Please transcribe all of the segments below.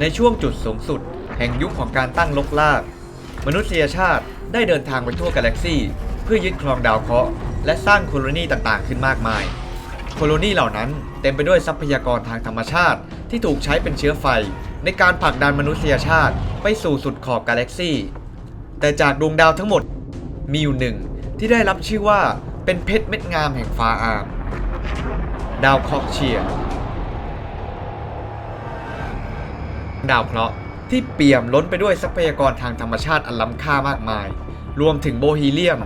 ในช่วงจุดสูงสุด แห่งยุคของการตั้งลกลาก มนุษยชาติได้เดินทางไปทั่วกาแล็กซี่ เพื่อยึดครองดาวเคราะห์และสร้างโคโลนีต่างๆ ขึ้นมากมาย โคโลนีเหล่านั้นเต็มไปด้วยทรัพยากรทางธรรมชาติ ที่ถูกใช้เป็นเชื้อไฟ ในการผลักดันมนุษยชาติไปสู่สุดขอบกาแล็กซี่ แต่จากดวงดาวทั้งหมดมีอยู่หนึ่งที่ได้รับชื่อว่าเป็นเพชรเม็ดงามแห่งฟ้าอาม ดาวเคราะห์เชียร์ ดาวเคราะห์ที่เปี่ยมล้นไปด้วยทรัพยากรทางธรรมชาติอันล้ำค่ามากมาย รวมถึงโบฮีเลียม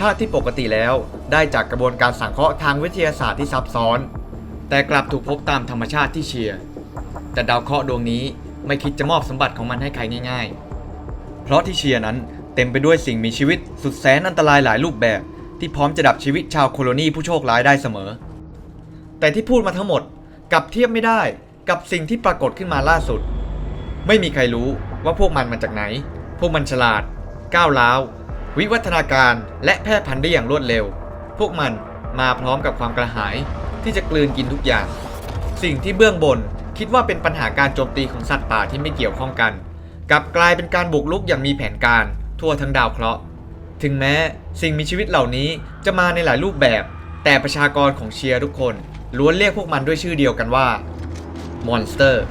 ธาตุที่ปกติแล้วได้จากกระบวนการสังเคราะห์ทางวิทยาศาสตร์ที่ซับซ้อน แต่กลับถูกพบตามธรรมชาติที่เชียร์แต่ดาวเคราะห์ดวงนี้ไม่คิดจะมอบสมบัติของมันให้ใครง่ายๆ เพราะที่เชียร์นั้นเต็มไปด้วยสิ่งมีชีวิตสุดแสนอันตรายหลายรูปแบบ ที่พร้อมจะดับชีวิตชาวโคโลนีผู้โชคร้ายได้เสมอ แต่ที่พูดมาทั้งหมดกลับเทียบไม่ได้กับสิ่งที่ปรากฏขึ้นมาล่าสุด ไม่มีใครรู้ว่าพวกมันมาจากไหน พวกมันฉลาด ก้าวร้าว วิวัฒนาการและแพร่พันธุ์ได้อย่างรวดเร็ว พวกมันมาพร้อมกับความกระหายที่จะกลืนกินทุกอย่าง สิ่งที่เบื้องบนคิดว่าเป็นปัญหาการโจมตีของสัตว์ป่าที่ไม่เกี่ยวข้องกัน กลับกลายเป็นการบุกรุกอย่างมีแผนการ ทั่วทั้งดาวเคราะห์ ถึงแม้สิ่งมีชีวิตเหล่านี้จะมาในหลายรูปแบบ แต่ประชากรของเชียร์ทุกคนล้วนเรียกพวกมันด้วยชื่อเดียวกันว่ามอนสเตอร์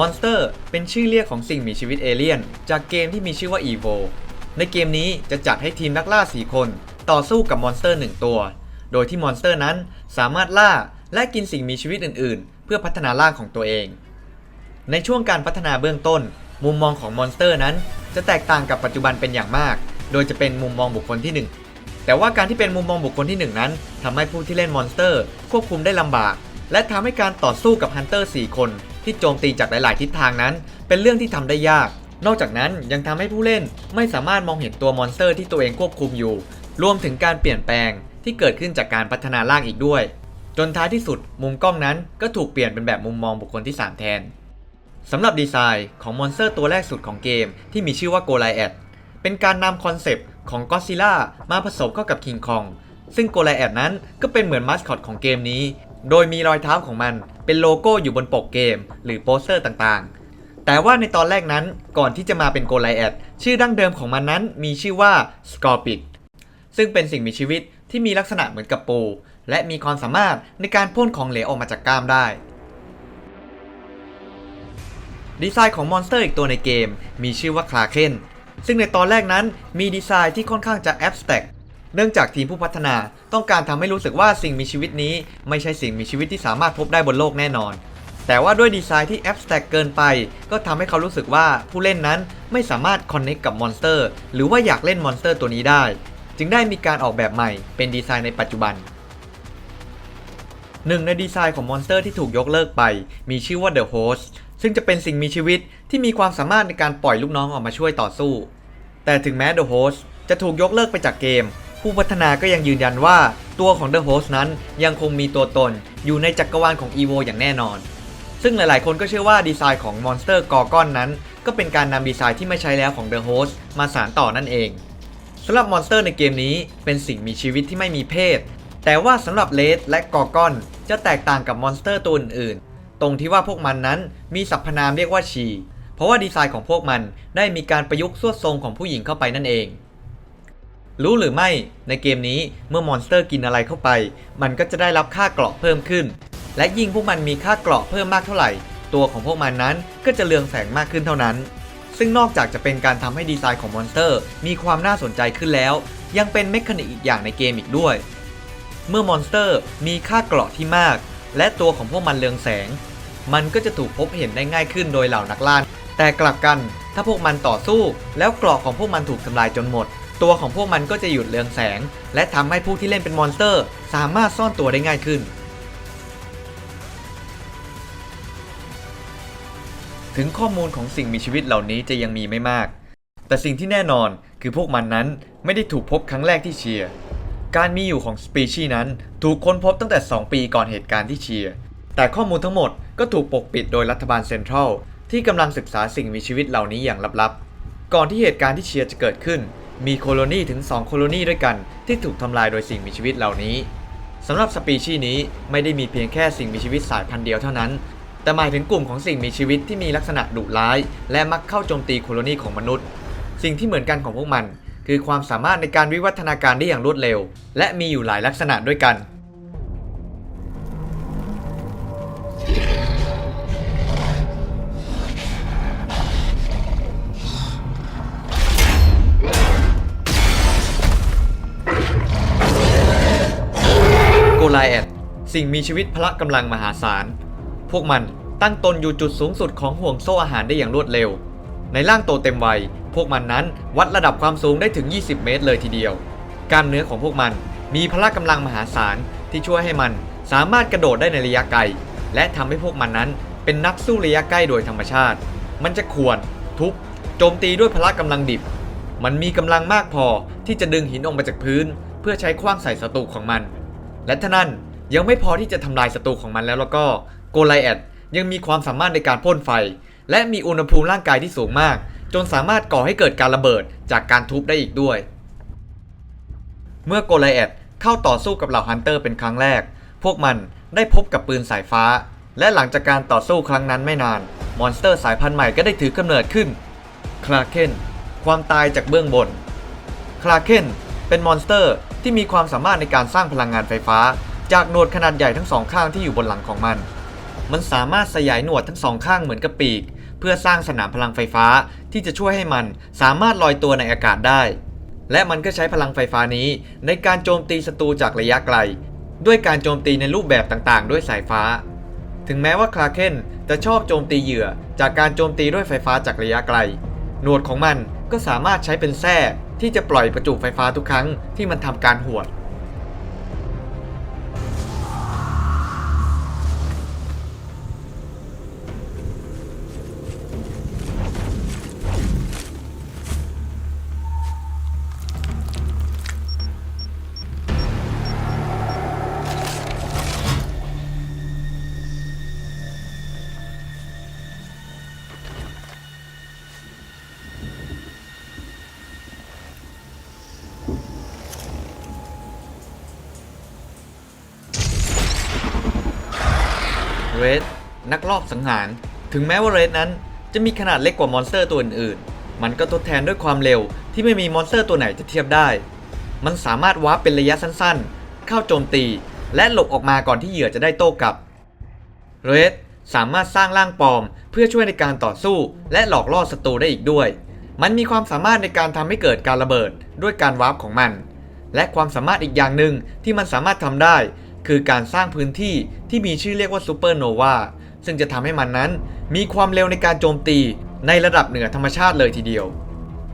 มอนสเตอร์เป็นชื่อเรียกของสิ่งมีชีวิตเอเลี่ยน จากเกมที่มีชื่อว่า EVO ในเกมนี้จะจัดให้ทีมนักล่า 4 คน ต่อสู้กับมอนสเตอร์ 1 ตัว โดยที่มอนสเตอร์นั้นสามารถล่าและกินสิ่งมีชีวิตอื่น ๆ เพื่อพัฒนาร่างของตัวเอง ในช่วงการพัฒนาเบื้องต้น มุมมองของมอนสเตอร์นั้น จะแตกต่างกับปัจจุบันเป็นอย่างมาก โดยจะเป็นมุมมองบุคคลที่ 1 แต่ว่าการที่เป็นมุมมองบุคคลที่ 1 นั้นทำให้ผู้ที่เล่นมอนสเตอร์ ควบคุมได้ลำบาก และทำให้การต่อสู้กับฮันเตอร์4คน ที่โจมตีจากหลาย ๆ ทิศทางนั้น เป็นเรื่องที่ทำได้ยาก นอกจากนั้นยังทำให้ผู้เล่นไม่สามารถมองเห็นตัวมอนสเตอร์ที่ตัวเองควบคุมอยู่ รวมถึงการเปลี่ยนแปลงที่เกิดขึ้นจากการพัฒนาร่างอีกด้วย จนท้ายที่สุดมุมกล้องนั้นก็ถูกเปลี่ยนเป็นแบบมุมมองบุคคลที่ 3 แทนสำหรับดีไซน์ของมอนสเตอร์ตัวแรกสุดของเกม ที่มีชื่อว่าโกไลแอดเป็นการนำคอนเซปต์ของก็ซิล่ามาผสมเข้ากับคิงคองซึ่งโกไลแอดนั้นก็เป็นเหมือนมาสคอตของเกมนี้ โดยมีรอยเท้าของมันเป็นโลโก้อยู่บนปกเกม หรือโปสเตอร์ต่างๆ แต่ว่าในตอนแรกนั้นก่อนที่จะมาเป็นโกไลแอดชื่อดั้งเดิมของมันนั้นมีชื่อว่าสกอร์ปิดซึ่งเป็นสิ่งมีชีวิตที่มีลักษณะเหมือนกับปู และมีความสามารถในการพ่นของเหลวออกมาจากกล้ามได้ ดีไซน์ของมอนสเตอร์อีกตัวในเกม มีชื่อว่าคลาเคนซึ่งในตอนแรกนั้นมีดีไซน์ที่ค่อนข้างจะแอบสแต็ก เนื่องจากทีมผู้พัฒนาต้องการทำให้รู้สึกว่าสิ่งมีชีวิตนี้ ไม่ใช่สิ่งมีชีวิตที่สามารถพบได้บนโลกแน่นอน แต่ว่าด้วยดีไซน์ที่แอบสแต็กเกินไป ก็ทำให้เขารู้สึกว่าผู้เล่นนั้นไม่สามารถคอนเน c t กับมอนสเตอร์หรือว่าอยากเล่นมอนสเตอร์ตัวนี้ได้ จึงได้มีการออกแบบใหม่เป็นดีไซน์ในปัจจุบันหนึ่งในดีไซน์ของมอนสเตอร์ที่ถูกยกเลิกไป มีชื่อว่า The Host ซึ่งจะเป็นสิ่งมีชีวิตที่มีความสามารถในการปล่อยลูกน้องออกมาช่วยต่อสู้ แต่ถึงแม้ The Host จะถูกยกเลิกไปจากเกม ผู้พัฒนาก็ยังยืนยันว่าตัวของ The Host นั้นยังคงมีตัวตนอยู่ในจักรวาลของ EVO อย่างแน่นอน ซึ่งหลายๆ คนก็เชื่อว่าดีไซน์ของมอนสเตอร์กอร์กอนนั้น ก็เป็นการนำดีไซน์ที่ไม่ใช้แล้วของ The Host มาสานต่อนั่นเองสำหรับมอนสเตอร์ในเกมนี้เป็นสิ่งมีชีวิตที่ไม่มีเพศ แต่ว่าสำหรับเลสและกอร์กอนจะแตกต่างกับมอนสเตอร์ตัวอื่นๆ ตรงที่ว่าพวกมันนั้นมีสรรพนามเรียกว่าชี เพราะว่าดีไซน์ของพวกมันได้มีการประยุกต์สวดทรงของผู้หญิงเข้าไปนั่นเอง รู้หรือไม่ในเกมนี้เมื่อมอนสเตอร์กินอะไรเข้าไป มันก็จะได้รับค่าเกราะเพิ่มขึ้น และยิ่งพวกมันมีค่าเกราะเพิ่มมากเท่าไหร่ ตัวของพวกมันนั้นก็จะเรืองแสงมากขึ้นเท่านั้น ซึ่งนอกจากจะเป็นการทำให้ดีไซน์ของมอนสเตอร์ มีความน่าสนใจขึ้นแล้ว ยังเป็นเมคานิกอีกอย่างในเกมอีกด้วย เมื่อมอนสเตอร์มีค่าเกราะที่มาก และตัวของพวกมันเรืองแสง มันก็จะถูกพบเห็นได้ง่ายขึ้นโดยเหล่านักล่าแต่กลับกัน ถ้าพวกมันต่อสู้ แล้วเกราะของพวกมันถูกทำลายจนหมด ตัวของพวกมันก็จะหยุดเรืองแสง และทำให้ผู้ที่เล่นเป็นมอนสเตอร์ สามารถซ่อนตัวได้ง่ายขึ้น ถึงข้อมูลของสิ่งมีชีวิตเหล่านี้จะยังมีไม่มาก แต่สิ่งที่แน่นอนคือพวกมันนั้นไม่ได้ถูกพบครั้งแรกที่เชียร์ การมีอยู่ของสปีชีส์นั้นถูกค้นพบตั้งแต่ 2 ปีก่อนเหตุการณ์ที่เชียร์ แต่ข้อมูลทั้งหมดก็ถูกปกปิดโดยรัฐบาลเซ็นทรัลที่กำลังศึกษาสิ่งมีชีวิตเหล่านี้อย่างลับๆ ก่อนที่เหตุการณ์ที่เชียร์จะเกิดขึ้น มีโคโลนีถึง 2 โคโลนีด้วยกัน ที่ถูกทำลายโดยสิ่งมีชีวิตเหล่านี้สำหรับสปีชีส์นี้ไม่ได้มีเพียงแค่สิ่งมีชีวิตสายพันธุ์เดียวเท่านั้น แต่หมายถึงกลุ่มของสิ่งมีชีวิตที่มีลักษณะดุร้าย และมักเข้าโจมตีโคโลนีของมนุษย์ สิ่งที่เหมือนกันของพวกมัน คือความสามารถในการวิวัฒนาการได้อย่างรวดเร็ว และมีอยู่หลายลักษณะด้วยกัน ไลแอดสิ่งมีชีวิตพละกำลังมหาศาล พวกมันตั้งตนอยู่จุดสูงสุดของห่วงโซ่อาหารได้อย่างรวดเร็ว ในร่างโตเต็มวัย พวกมันนั้นวัดระดับความสูงได้ถึง 20 เมตรเลยทีเดียว กล้ามเนื้อของพวกมันมีพละกำลังมหาศาลที่ช่วยให้มันสามารถกระโดดได้ในระยะไกล และทำให้พวกมันนั้นเป็นนักสู้ระยะใกล้โดยธรรมชาติ มันจะข่วน ทุบ โจมตีด้วยพละกำลังดิบ มันมีกำลังมากพอที่จะดึงหินออกมาจากพื้น เพื่อใช้คว้างใส่ศัตรูของมัน และท่านั้นยังไม่พอที่จะทำลายศัตรูของมันแล้วแล้วก็โกไลแอดยังมีความสามารถในการพ่นไฟ และมีอุณหภูมิร่างกายที่สูงมาก จนสามารถก่อให้เกิดการระเบิดจากการทุบได้อีกด้วย เมื่อโกไลแอดเข้าต่อสู้กับเหล่าฮันเตอร์เป็นครั้งแรก พวกมันได้พบกับปืนสายฟ้า และหลังจากการต่อสู้ครั้งนั้นไม่นาน มอนสเตอร์สายพันธุ์ใหม่ก็ได้ถือกำเนิดขึ้นคลาเคนความตายจากเบื้องบนคลาเคน เป็นมอนสเตอร์ที่มีความสามารถในการสร้างพลังงานไฟฟ้า จากหนวดขนาดใหญ่ทั้งสองข้างที่อยู่บนหลังของมัน มันสามารถสยายหนวดทั้งสองข้างเหมือนกับปีก เพื่อสร้างสนามพลังไฟฟ้าที่จะช่วยให้มันสามารถลอยตัวในอากาศได้ และมันก็ใช้พลังไฟฟ้านี้ในการโจมตีศัตรูจากระยะไกล ด้วยการโจมตีในรูปแบบต่างๆ ด้วยสายฟ้า ถึงแม้ว่าคลาเคนจะชอบโจมตีเหยื่อจากการโจมตีด้วยไฟฟ้าจากระยะไกล หนวดของมัน ก็สามารถใช้เป็นแส้ที่จะปล่อยประจุไฟฟ้าทุกครั้งที่มันทำการหวด เรดนักลอบสังหาร ถึงแม้ว่าเรดนั้นจะมีขนาดเล็กกว่ามอนสเตอร์ตัวอื่นๆ มันก็ทดแทนด้วยความเร็วที่ไม่มีมอนสเตอร์ตัวไหนจะเทียบได้ มันสามารถวาร์ปเป็นระยะสั้นๆ เข้าโจมตี และหลบออกมาก่อนที่เหยื่อจะได้โต้กลับ เรดสามารถสร้างร่างปลอม เพื่อช่วยในการต่อสู้ และหลอกล่อศัตรูได้อีกด้วย มันมีความสามารถในการทำให้เกิดการระเบิดด้วยการวาร์ปของมัน และความสามารถอีกอย่างหนึ่งที่มันสามารถทำได้ คือการสร้างพื้นที่ที่มีชื่อเรียกว่าซูเปอร์โนวาซึ่งจะทำให้มันนั้น มีความเร็วในการโจมตีในระดับเหนือธรรมชาติเลยทีเดียว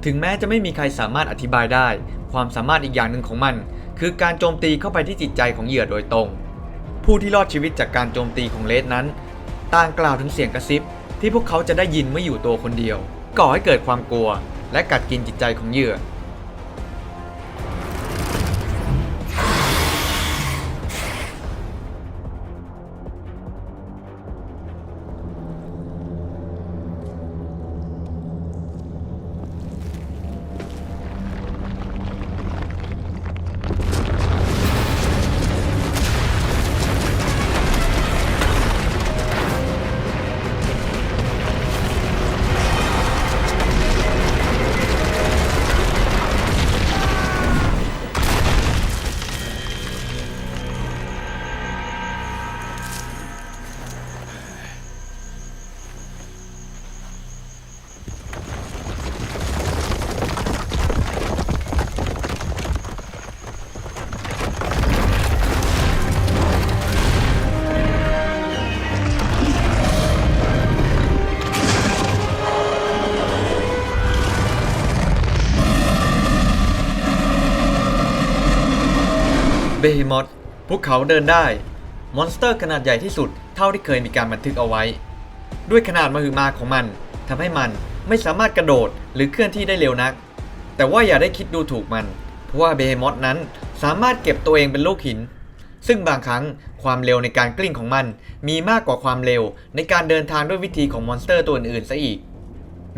ถึงแม้จะไม่มีใครสามารถอธิบายได้ ความสามารถอีกอย่างหนึ่งของมัน คือการโจมตีเข้าไปที่จิตใจของเหยื่อโดยตรง ผู้ที่รอดชีวิตจากการโจมตีของเลสนั้นต่างกล่าวถึงเสียงกระซิบ ที่พวกเขาจะได้ยินเมื่ออยู่ตัวคนเดียว ก่อให้เกิดความกลัว และกัดกินจิตใจของเหยื่อ บฮ m มอ h พวกเขาเดินได้ มอนสเตอร์ขนาดใหญ่ที่สุดเท่าที่เคยมีการบันทึกเอาไว้ ด้วยขนาดมหึมาของมันทำให้มันไม่สามารถกระโดดหรือเคลื่อนที่ได้เร็วนัก แต่ว่าอย่าได้คิดดูถูกมัน เพราะว่าเบฮ m มอ h นั้นสามารถเก็บตัวเองเป็นลูกหิน ซึ่งบางครั้งความเร็วในการกลิ้งของมันมีมากกว่าความเร็วในการเดินทางด้วยวิธีของมอนสเตอร์ตัวอื่นๆซะอีก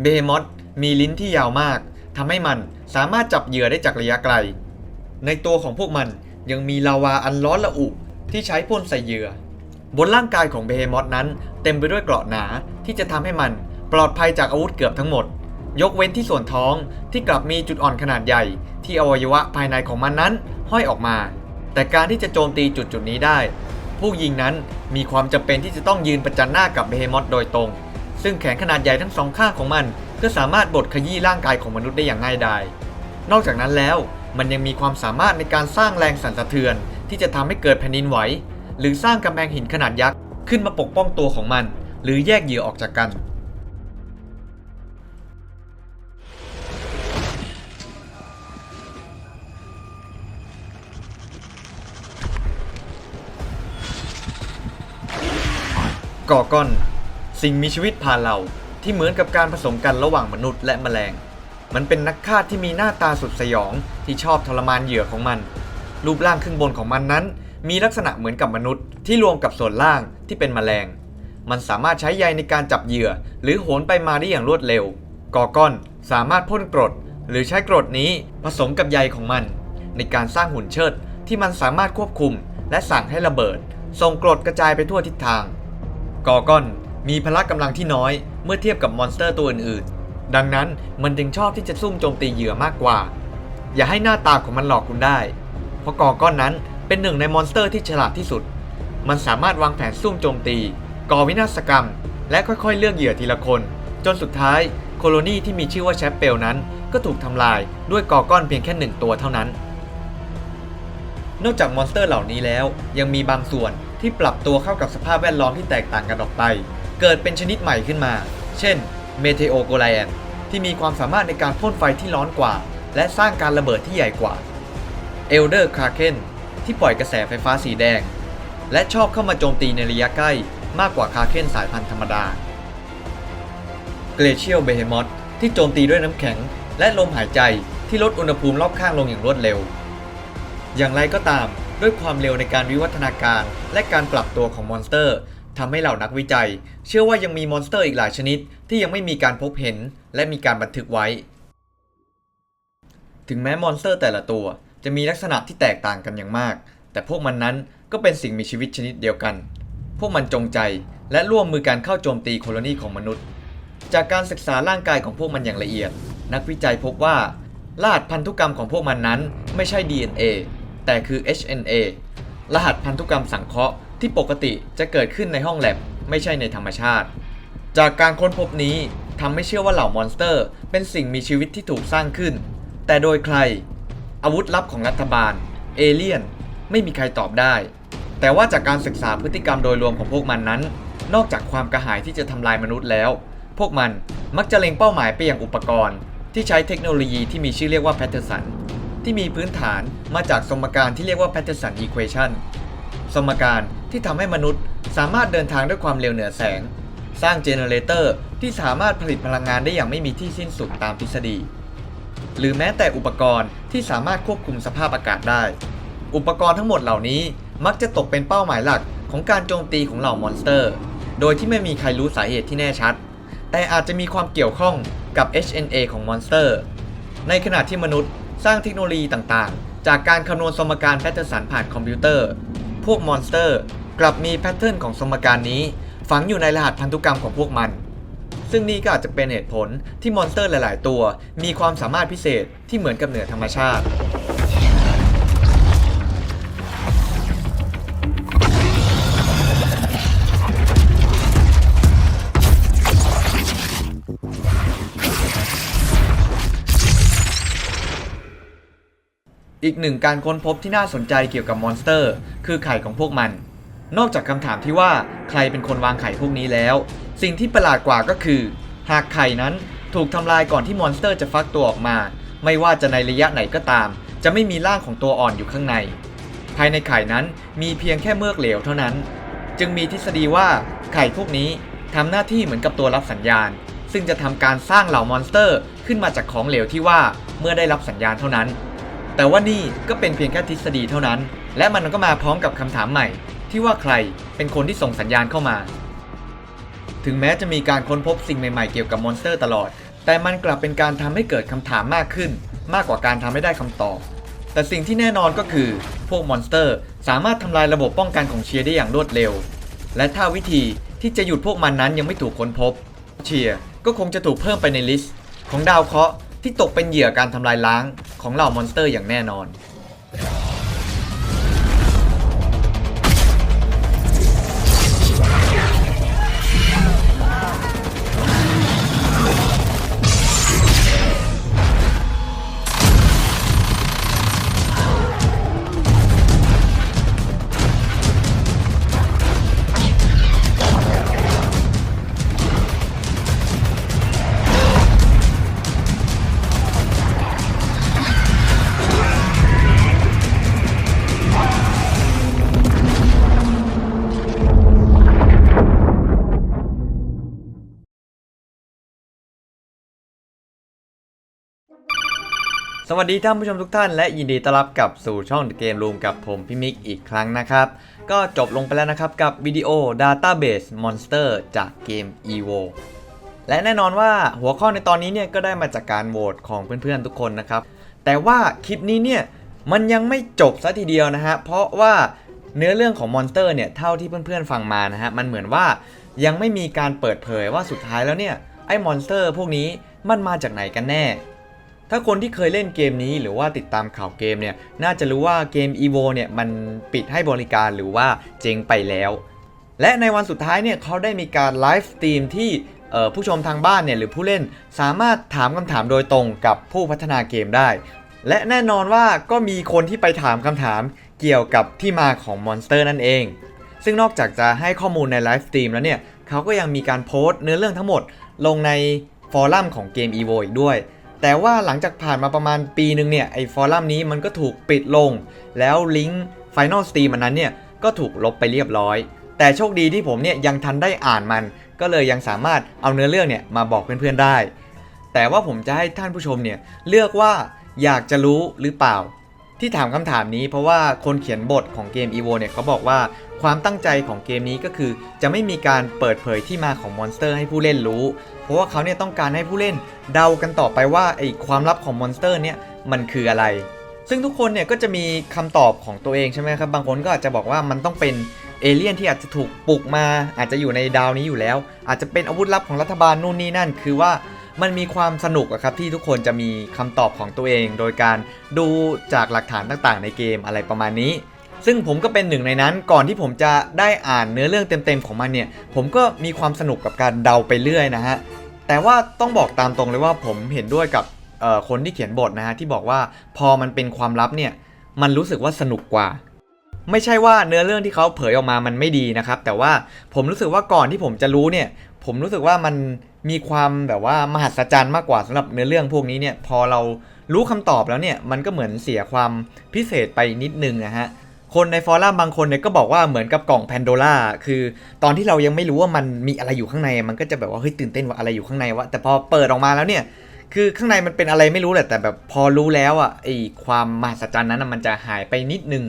เบเฮมอธมีลิ้นที่ยาวมากทำให้มันสามารถจับเหยื่อได้จากระยะไกล ในตัวของพวกมัน ยังมีลาวาอันร้อนระอุที่ใช้พ่นใส่เหยื่อบนร่างกายของเบเฮมอธนั้น เต็มไปด้วยเกราะหนาที่จะทำให้มันปลอดภัยจากอาวุธเกือบทั้งหมด ยกเว้นที่ส่วนท้องที่กลับมีจุดอ่อนขนาดใหญ่ ที่อวัยวะภายในของมันนั้นห้อยออกมา แต่การที่จะโจมตีจุดจุดนี้ได้ ผู้ยิงนั้นมีความจำเป็นที่จะต้องยืนประจันหน้ากับเบเฮมอธโดยตรง ซึ่งแขนขนาดใหญ่ทั้งสองข้างของมัน ก็สามารถบดขยี้ร่างกายของมนุษย์ได้อย่างง่ายดายนอกจากนั้นแล้ว มันยังมีความสามารถในการสร้างแรงสั่นสะเทือน ที่จะทำให้เกิดแผ่นดินไหว หรือสร้างกำแพงหินขนาดยักษ์ขึ้นมาปกป้องตัวของมัน หรือแยกเหยื่อออกจากกัน ก่อก้อน สิ่งมีชีวิตผ่านเราที่เหมือนกับการผสมกันระหว่างมนุษย์และแมลง มันเป็นนักฆ่าที่มีหน้าตาสุดสยอง ที่ชอบทรมานเหยื่อของมัน รูปร่างครึ่งบนของมันนั้น มีลักษณะเหมือนกับมนุษย์ ที่รวมกับส่วนล่างที่เป็นแมลง มันสามารถใช้ใยในการจับเหยื่อ หรือโหนไปมาได้อย่างรวดเร็วกอก้อนสามารถพ่นกรด หรือใช้กรดนี้ผสมกับใยของมัน ในการสร้างหุ่นเชิดที่มันสามารถควบคุม และสั่งให้ระเบิดส่งกรดกระจายไปทั่วทิศทางกอก้อนมีพละกำลังที่น้อยเมื่อเทียบกับมอนสเตอร์ตัวอื่นๆ ดังนั้นมันจึงชอบที่จะซุ่มโจมตีเหยื่อมากกว่า อย่าให้หน้าตาของมันหลอกคุณได้ เพราะกอก้อนนั้นเป็นหนึ่งในมอนสเตอร์ที่ฉลาดที่สุด มันสามารถวางแผนซุ่มโจมตี ก่อวินาศกรรม และค่อยๆเลือกเหยื่อทีละคน จนสุดท้ายโคโลนีที่มีชื่อว่าแชปเปลนั้น ก็ถูกทำลายด้วยกอก้อนเพียงแค่หนึ่งตัวเท่านั้น นอกจากมอนสเตอร์เหล่านี้แล้ว ยังมีบางส่วนที่ปรับตัวเข้ากับสภาพแวดล้อมที่แตกต่างกันออกไป เกิดเป็นชนิดใหม่ขึ้นมา เช่นเมเทโอโกไลแอนที่มีความสามารถในการพ่นไฟที่ร้อนกว่า และสร้างการระเบิดที่ใหญ่กว่าเอลเดอร์คาเคนที่ปล่อยกระแสไฟฟ้าสีแดง และชอบเข้ามาโจมตีในระยะใกล้มากกว่าคาเคนสายพันธุ์ธรรมดาเกรเชียลเบเฮมอธที่โจมตีด้วยน้ำแข็ง และลมหายใจที่ลดอุณหภูมิรอบข้างลงอย่างรวดเร็ว อย่างไรก็ตามด้วยความเร็วในการวิวัฒนาการและการปรับตัวของมอนสเตอร์ทำให้เหล่านักวิจัย เชื่อว่ายังมีมอนสเตอร์อีกหลายชนิดที่ยังไม่มีการพบเห็น และมีการบันทึกไว้ ถึงแม้มอนสเตอร์แต่ละตัว จะมีลักษณะที่แตกต่างกันอย่างมาก แต่พวกมันนั้นก็เป็นสิ่งมีชีวิตชนิดเดียวกัน พวกมันจงใจและร่วมมือการเข้าโจมตีโคโลนีของมนุษย์ จากการศึกษาร่างกายของพวกมันอย่างละเอียด นักวิจัยพบว่ารหัสพันธุกรรมของพวกมันนั้นไม่ใช่ DNA แต่คือ HNA รหัสพันธุกรรมสังเคราะห์ที่ปกติจะเกิดขึ้นในห้องแลบไม่ใช่ในธรรมชาติ จากการค้นพบนี้ทำให้เชื่อว่าเหล่ามอนสเตอร์ เป็นสิ่งมีชีวิตที่ถูกสร้างขึ้น แต่โดยใคร อาวุธลับของรัฐบาล เอเลี่ยน ไม่มีใครตอบได้ แต่ว่าจากการศึกษาพฤติกรรมโดยรวมของพวกมันนั้น นอกจากความกระหายที่จะทำลายมนุษย์แล้ว พวกมันมักจะเล็งเป้าหมายไปยังอุปกรณ์ ที่ใช้เทคโนโลยีที่มีชื่อเรียกว่าแพทเทอร์สันที่มีพื้นฐานมาจากสมการที่เรียกว่า Patterson Equation สมการที่ทำให้มนุษย์สามารถเดินทางด้วยความเร็วเหนือแสง สร้างเจเนเรเตอร์ที่สามารถผลิตพลังงานได้อย่างไม่มีที่สิ้นสุดตามทฤษฎี หรือแม้แต่อุปกรณ์ที่สามารถควบคุมสภาพอากาศได้ อุปกรณ์ทั้งหมดเหล่านี้มักจะตกเป็นเป้าหมายหลักของการโจมตีของเหล่ามอนสเตอร์ โดยที่ไม่มีใครรู้สาเหตุที่แน่ชัด แต่อาจจะมีความเกี่ยวข้องกับ HNA ของมอนสเตอร์ ในขณะที่มนุษย์สร้างเทคโนโลยีต่างๆ จากการคำนวณสมการแพทเทอร์สันผ่านคอมพิวเตอร์ พวกมอนสเตอร์ กลับมีแพทเทิร์นของสมการนี้ ฝังอยู่ในรหัสพันธุกรรมของพวกมัน ซึ่งนี่ก็อาจจะเป็นเหตุผลที่มอนสเตอร์หลาย ๆ ตัว มีความสามารถพิเศษที่เหมือนกับเหนือธรรมชาติอีกหนึ่งการค้นพบที่น่าสนใจเกี่ยวกับมอนสเตอร์ คือไข่ของพวกมัน นอกจากคำถามที่ว่าใครเป็นคนวางไข่พวกนี้แล้ว สิ่งที่ประหลาดกว่าก็คือ หากไข่นั้นถูกทำลายก่อนที่มอนสเตอร์จะฟักตัวออกมา ไม่ว่าจะในระยะไหนก็ตาม จะไม่มีร่างของตัวอ่อนอยู่ข้างใน ภายในไข่นั้นมีเพียงแค่เมือกเหลวเท่านั้น จึงมีทฤษฎีว่าไข่พวกนี้ทำหน้าที่เหมือนกับตัวรับสัญญาณ ซึ่งจะทำการสร้างเหล่ามอนสเตอร์ ขึ้นมาจากของเหลวที่ว่าเมื่อได้รับสัญญาณเท่านั้น แต่ว่านี่ก็เป็นเพียงแค่ทฤษฎีเท่านั้น และมันก็มาพร้อมกับคำถามใหม่ ที่ว่าใครเป็นคนที่ส่งสัญญาณเข้ามา ถึงแม้จะมีการค้นพบสิ่งใหม่ๆเกี่ยวกับมอนสเตอร์ตลอด แต่มันกลับเป็นการทำให้เกิดคำถามมากขึ้น มากกว่าการทำให้ได้คำตอบ แต่สิ่งที่แน่นอนก็คือ พวกมอนสเตอร์สามารถทำลายระบบป้องกันของเชียร์ได้อย่างรวดเร็ว และถ้าวิธีที่จะหยุดพวกมันนั้นยังไม่ถูกค้นพบ เชียร์ก็คงจะถูกเพิ่มไปในลิสต์ ของดาวเคราะห์ที่ตกเป็นเหยื่อการทำลายล้างของเหล่ามอนสเตอร์อย่างแน่นอน สวัสดีท่านผู้ชมทุกท่านและยินดีต้อนรับกลับสู่ช่อง The Game Room กับผมพี่มิกอีกครั้งนะครับ ก็จบลงไปแล้วนะครับกับวิดีโอ Database Monster จากเกม EVO และแน่นอนว่าหัวข้อในตอนนี้เนี่ยก็ได้มาจากการโหวตของเพื่อนๆทุกคนนะครับ แต่ว่าคลิปนี้เนี่ยมันยังไม่จบซะทีเดียวนะฮะเพราะว่าเนื้อเรื่องของมอนสเตอร์เนี่ยเท่าที่เพื่อนๆฟังมานะฮะมันเหมือนว่ายังไม่มีการเปิดเผยว่าสุดท้ายแล้วเนี่ยไอ้มอนสเตอร์พวกนี้มันมาจากไหนกันแน่ ถ้าคนที่เคยเล่นเกมนี้หรือว่าติดตามข่าวเกมเนี่ยน่าจะรู้ว่าเกม EVO เนี่ยมันปิดให้บริการหรือว่าเจ๊งไปแล้ว และในวันสุดท้ายเนี่ยเขาได้มีการไลฟ์สตรีมที่ผู้ชมทางบ้านเนี่ยหรือผู้เล่นสามารถถามคำถามโดยตรงกับผู้พัฒนาเกมได้ และแน่นอนว่าก็มีคนที่ไปถามคำถามเกี่ยวกับที่มาของมอนสเตอร์นั่นเอง ซึ่งนอกจากจะให้ข้อมูลในไลฟ์สตรีมแล้วเนี่ยเขาก็ยังมีการโพสต์เนื้อเรื่องทั้งหมดลงในฟอรัมของเกม EVO อีกด้วย แต่ว่าหลังจากผ่านมาประมาณปีหนึ่งเนี่ยไอ้ฟอรัมนี้มันก็ถูกปิดลง แล้วลิงก์ Final Steam มันนั้นเนี่ยก็ถูกลบไปเรียบร้อย แต่โชคดีที่ผมเนี่ยยังทันได้อ่านมัน ก็เลยยังสามารถเอาเนื้อเรื่องเนี่ยมาบอกเพื่อนๆได้ แต่ว่าผมจะให้ท่านผู้ชมเนี่ยเลือกว่าอยากจะรู้หรือเปล่า ที่ถามคำถามนี้เพราะว่าคนเขียนบทของเกม EVO เนี่ยเขาบอกว่าความตั้งใจของเกมนี้ก็คือ จะไม่มีการเปิดเผยที่มาของมอนสเตอร์ให้ผู้เล่นรู้ เพราะว่าเขาเนี่ยต้องการให้ผู้เล่นเดากันต่อไปว่าไอ้ความลับของมอนสเตอร์เนี่ยมันคืออะไร ซึ่งทุกคนเนี่ยก็จะมีคำตอบของตัวเองใช่ไหมครับบางคนก็อาจจะบอกว่ามันต้องเป็นเอเลี่ยนที่อาจจะถูกปลุกมา อาจจะอยู่ในดาวนี้อยู่แล้ว อาจจะเป็นอาวุธลับของรัฐบาลนู่นนี่นั่น คือว่า มันมีความสนุกอะครับที่ทุกคนจะมีคำตอบของตัวเอง โดยการดูจากหลักฐานต่างๆ ในเกมอะไรประมาณนี้ ซึ่งผมก็เป็นหนึ่งในนั้นก่อนที่ผมจะได้อ่านเนื้อเรื่องเต็มๆของมันเนี่ย ผมก็มีความสนุกกับการเดาไปเรื่อยนะฮะแต่ว่าต้องบอกตามตรงเลยว่าผมเห็นด้วยกับคนที่เขียนบทนะฮะที่บอกว่าพอมันเป็นความลับเนี่ยมันรู้สึกว่าสนุกกว่า ไม่ใช่ว่าเนื้อเรื่องที่เขาเผยออกมามันไม่ดีนะครับ แต่ว่าผมรู้สึกว่าก่อนที่ผมจะรู้เนี่ย ผมรู้สึกว่ามัน มีความแบบว่ามหัศจรรย์มากกว่าสำหรับเนื้อเรื่องพวกนี้เนี่ยพอเรารู้คำตอบแล้วเนี่ยมันก็เหมือนเสียความพิเศษไปนิดนึงนะฮะคนในฟอรัมบางคนเนี่ยก็บอกว่าเหมือนกับกล่องแพนโดล่าคือตอนที่เรายังไม่รู้ว่ามันมีอะไรอยู่ข้างใน มันก็จะแบบว่าเฮ้ยตื่นเต้นว่าอะไรอยู่ข้างในวะแต่พอเปิดออกมาแล้วเนี่ยคือข้างในมันเป็นอะไรไม่รู้แหละแต่แบบพอรู้แล้วอะไอความมหัศจรรย์นั้นมันจะหายไปนิดนึง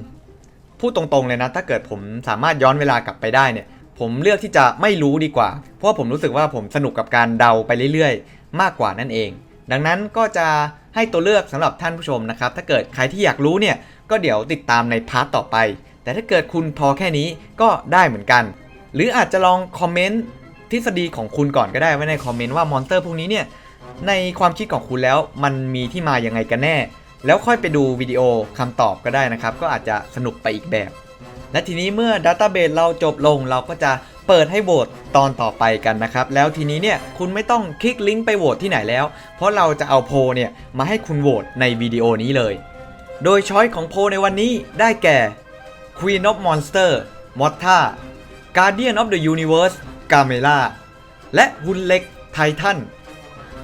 พูดตรงๆเลยนะ ถ้าเกิดผมสามารถย้อนเวลากลับไปได้เนี่ย ผมเลือกที่จะไม่รู้ดีกว่า เพราะว่าผมรู้สึกว่าผมสนุกกับการเดาไปเรื่อยๆ มากกว่านั่นเอง ดังนั้นก็จะให้ตัวเลือกสำหรับท่านผู้ชมนะครับ ถ้าเกิดใครที่อยากรู้เนี่ยก็เดี๋ยวติดตามในพาร์ทต่อไป แต่ถ้าเกิดคุณพอแค่นี้ก็ได้เหมือนกัน หรืออาจจะลองคอมเมนต์ทฤษฎีของคุณก่อนก็ได้ไว้ในคอมเมนต์ว่ามอนสเตอร์พวกนี้เนี่ยในความคิดของคุณแล้วมันมีที่มาอยังไงกันแน่ แล้วค่อยไปดูวิดีโอคำตอบก็ได้นะครับ ก็อาจจะสนุกไปอีกแบบ และทีนี้เมื่อ Database เราจบลงเราก็จะเปิดให้โหวตตอนต่อไปกันนะครับ แล้วทีนี้เนี่ยคุณไม่ต้องคลิกลิงก์ไปโหวตที่ไหนแล้ว เพราะเราจะเอาโพเนี่ยมาให้คุณโหวตในวิดีโอนี้เลย โดยช้อยของโพในวันนี้ได้แก่ Queen of Monster m o t t a Guardian of the Universe g a m e l a และหุ่นเล็กไททัน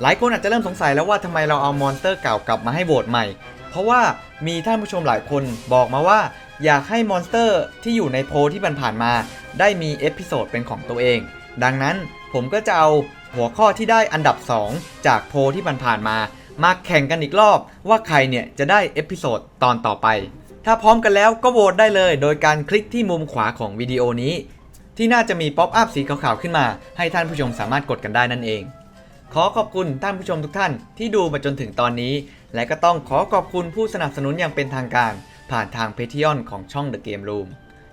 หลายคนอาจจะเริ่มสงสัยแล้วว่าทำไมเราเอามอนสเตอร์เก่ากลับมาให้โหวตใหม่ เพราะว่ามีท่านผู้ชมหลายคนบอกมาว่า อยากให้มอนสเตอร์ที่อยู่ในโพลที่ผ่านมา ได้มีเอพิโซดเป็นของตัวเอง ดังนั้นผมก็จะเอาหัวข้อที่ได้อันดับ 2 จากโพลที่ผ่านมา มาแข่งกันอีกรอบว่าใครเนี่ยจะได้เอพิโซดตอนต่อไป ถ้าพร้อมกันแล้วก็โหวตได้เลย โดยการคลิกที่มุมขวาของวิดีโอนี้ ที่น่าจะมีป๊อปอัพสีขาวๆขึ้นมา ให้ท่านผู้ชมสามารถกดกันได้นั่นเองขอขอบคุณท่านผู้ชมทุกท่านที่ดูมาจนถึงตอนนี้ และก็ต้องขอขอบคุณผู้สนับสนุนอย่างเป็นทางการ ผ่านทาง p a t r e o n ของช่อง The Game Room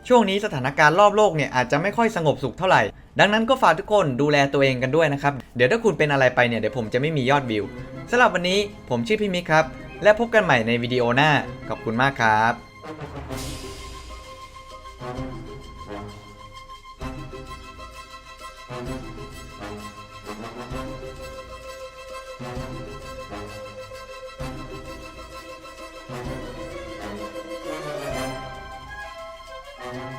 ช่วงนี้สถานการณ์รอบโลกเนี่ยอาจจะไม่ค่อยสงบสุขเท่าไหร่ ดังนั้นก็ฝากทุกคนดูแลตัวเองกันด้วยนะครับ เดี๋ยวถ้าคุณเป็นอะไรไปเนี่ยเดี๋ยวผมจะไม่มียอดวิวสำหรับวันนี้ผมชื่อพี่มิกครับ และพบกันใหม่ในวิดีโอหน้า ขอบคุณมากครับ